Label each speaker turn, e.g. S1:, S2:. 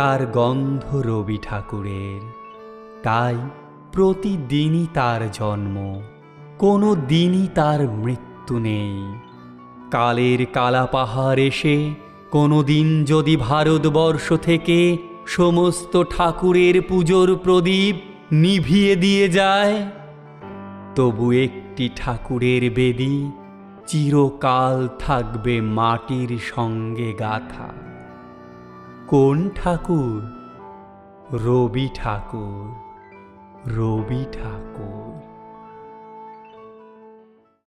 S1: তার গন্ধ রবি ঠাকুরের। তাই প্রতিদিনই তার জন্ম, কোনো দিনই তার মৃত্যু নেই। কালের কালা পাহাড় এসে, কোনো দিন যদি ভারতবর্ষ থেকে সমস্ত ঠাকুরের পুজোর প্রদীপ নিভিয়ে দিয়ে যায়, তবু একটি ঠাকুরের বেদি চিরকাল থাকবে মাটির সঙ্গে গাথা। কোন ঠাকুর? রবি ঠাকুর রবি ঠাকুর।